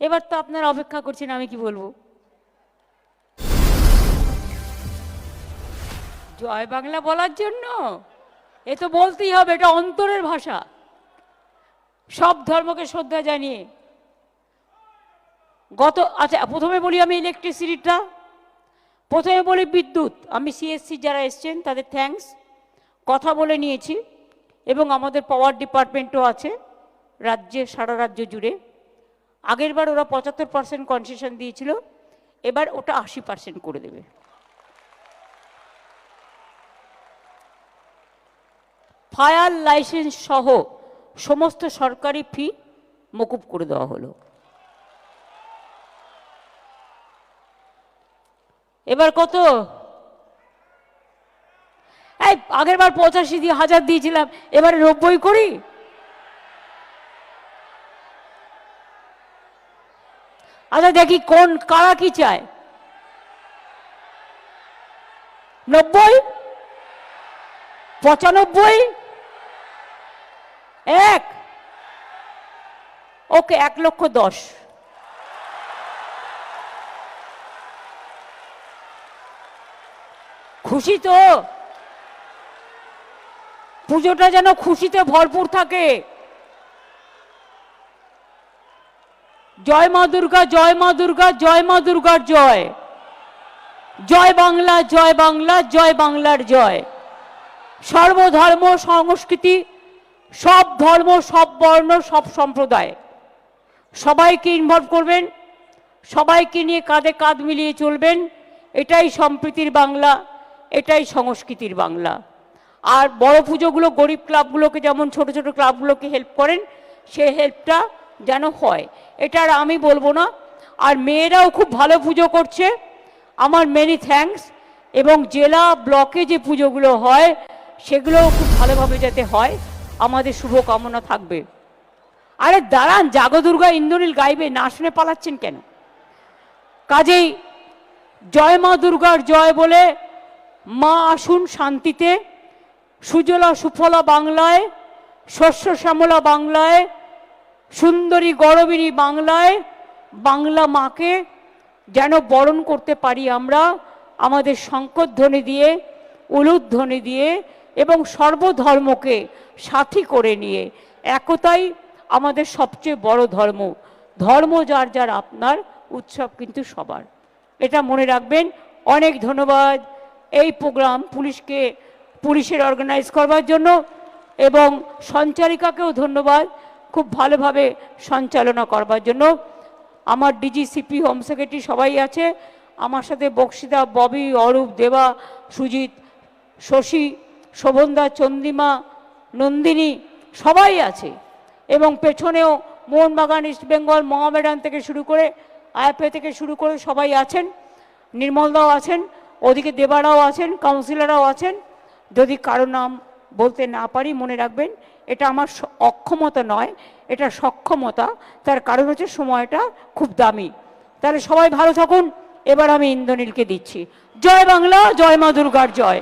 এবার তো আপনারা অপেক্ষা করছেন, আমি কি বলব? জয় বাংলা বলার জন্য? এ তো বলতেই হবে, এটা অন্তরের ভাষা। সব ধর্মকে শ্রদ্ধা জানিয়ে। গত আচ্ছা প্রথমে বলি আমি ইলেকট্রিসিটিটা প্রথমে বলি বিদ্যুৎ। আমি সিএসসি যারা এসছেন, তাদের থ্যাঙ্কস কথা বলে নিয়েছি। এবং আমাদের পাওয়ার ডিপার্টমেন্টও আছে। রাজ্যে, সারা রাজ্য জুড়ে। আগেরবার ওরা পঁচাত্তর পার্সেন্ট কনসেশন দিয়েছিল, এবার ওটা আশি পার্সেন্ট করে দেবে। ফায়ার লাইসেন্স সহ সমস্ত সরকারি ফি মকুব করে দেওয়া হলো। এবার কত? আগের বার পঁচাশি দিয়ে হাজার দিয়েছিলাম, এবারে নব্বই করি? আচ্ছা দেখি কোন, কারা কি চায়? নব্বই? পঁচানব্বই? এক? ওকে, এক লক্ষ দশ। খুশি তো? পুজোটা যেন খুশিতে ভরপুর থাকে। জয় মা দুর্গা, জয় মা দুর্গা, জয় মা দুর্গার জয়। জয় বাংলা জয় বাংলা, জয় বাংলার জয়। সর্বধর্ম, সংস্কৃতি, সব ধর্ম, সব বর্ণ, সব সম্প্রদায়। সবাইকে ইনভলভ করবেন, সবাইকে নিয়ে কাঁধে কাঁধ মিলিয়ে চলবেন। এটাই সম্প্রীতির বাংলা, এটাই সংস্কৃতির বাংলা। আর বড় পুজোগুলো, গরিব ক্লাবগুলোকে যেমন ছোট ছোট ক্লাবগুলোকে হেল্প করেন, সে হেল্পটা যেন হয়। এটা আর আমি বলব না। আর মেয়েরাও খুব ভালো পুজো করছে। আমার মেনি থ্যাঙ্কস এবং জেলা ব্লকে যে পুজোগুলো হয়, সেগুলোও খুব ভালোভাবে যাতে হয়, আমাদের শুভকামনা থাকবে। আরে দাঁড়ান জাগদুর্গা ইন্দ্রনীল গাইবে, না শুনে পালাচ্ছেন কেন? কাজেই জয় মা দুর্গার জয় বলে মা আসুন শান্তিতে। সুজলা সুফলা বাংলায়, শস্য শ্যামলা বাংলায় সুন্দরী গরবিনী বাংলায় বাংলা মাকে যেন বরণ করতে পারি আমরা, আমাদের শঙ্করধ্বনি দিয়ে, উলুধ্বনি দিয়ে এবং সর্বধর্মকে সাথী করে নিয়ে। একতাই আমাদের সবচেয়ে বড় ধর্ম। ধর্ম যার যার আপনার, উৎসব কিন্তু সবার। এটা মনে রাখবেন। অনেক ধন্যবাদ এই প্রোগ্রাম পুলিশকে, পুলিশের অর্গানাইজ করবার জন্য এবং সঞ্চারিকাকেও ধন্যবাদ। খুব ভালোভাবে সঞ্চালনা করবার জন্য। আমার ডিজিসিপি হোম সেক্রেটারি সবাই আছে। আমার সাথে বক্সিদা ববি, অরূপ দেবা, সুজিত, শশী, শোভনদা চন্দিমা নন্দিনী সবাই আছে। এবং পেছনেও মোহনবাগান ইস্ট বেঙ্গল মহামেডান থেকে শুরু করে আইএফএ থেকে শুরু করে সবাই আছেন। নির্মলদাও আছেন, ওদিকে দেবারাও আছেন, কাউন্সিলররাও আছেন। যদি কারও নাম বলতে না পারি, মনে রাখবেন, এটা আমার অক্ষমতা নয়, এটা সক্ষমতা, তার কারণ হচ্ছে সময়টা খুব দামি। তাহলে সবাই ভালো থাকুন, এবার আমি ইন্দ্রনীলকে দিচ্ছি। জয় বাংলা, জয় মা দুর্গার জয়।